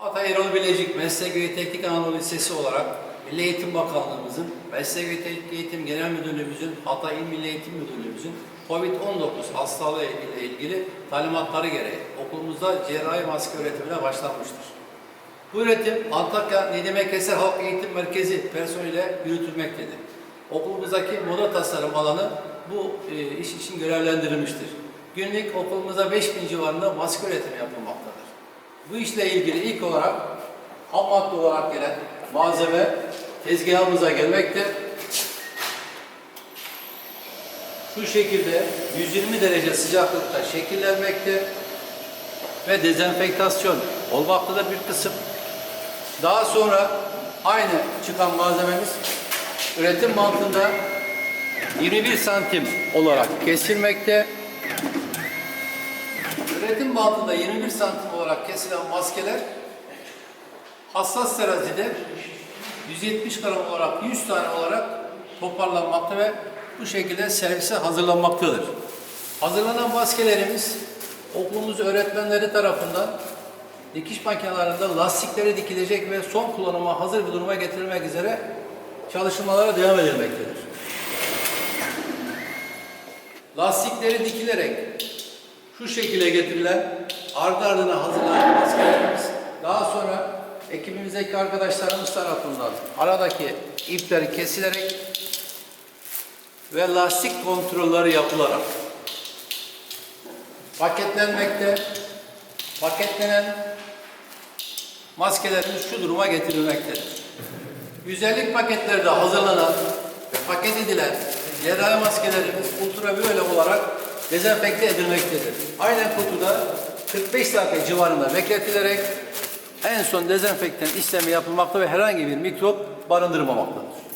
Hatay Erol Bilecik Meslek ve Teknik Anadolu Lisesi olarak Milli Eğitim Bakanlığımızın, Meslek ve Teknik Eğitim Genel Müdürlüğümüzün, Hatay İl Milli Eğitim Müdürlüğümüzün COVID-19 hastalığı ile ilgili talimatları gereği okulumuzda cerrahi maske üretimine başlanmıştır. Bu üretim Antakya Nedime Keser Halk Eğitim Merkezi personeliyle yürütülmektedir. Okulumuzdaki moda tasarım alanı bu e, iş için görevlendirilmiştir. Günlük okulumuza 5000 civarında maske üretimi yapılmaktadır. Bu işle ilgili ilk olarak ham madde olarak gelen malzeme tezgahımıza gelmekte. Şu şekilde 120 derece sıcaklıkta şekillenmekte ve dezenfektasyon olmaktadır bir kısım. Daha sonra aynı çıkan malzememiz üretim bantında 21 santim olarak kesilmekte. Üretim bantında 21 santim olarak kesilen maskeler hassas terazide 170 gram olarak 100 tane olarak toparlanmakta ve bu şekilde servise hazırlanmaktadır. Hazırlanan maskelerimiz okulumuz öğretmenleri tarafından dikiş makinelerinde lastikleri dikilecek ve son kullanıma hazır bir duruma getirilmek üzere çalışmalara devam edilmektedir. Lastikleri dikilerek şu şekilde getirilen ardı ardına hazırlanan maskelerimiz daha sonra ekibimizdeki arkadaşlarımız tarafından aradaki ipleri kesilerek ve lastik kontrolleri yapılarak paketlenmekte paketlenen maskelerimiz şu duruma getirilmektedir. Güzellik paketlerde hazırlanan ve paket edilen cerrahi maskelerimiz ultraviyole olarak dezenfekte edilmektedir. Aynen kutuda 45 dakika civarında bekletilerek en son dezenfektan işlemi yapılmakta ve herhangi bir mikrop barındırmamaktadır.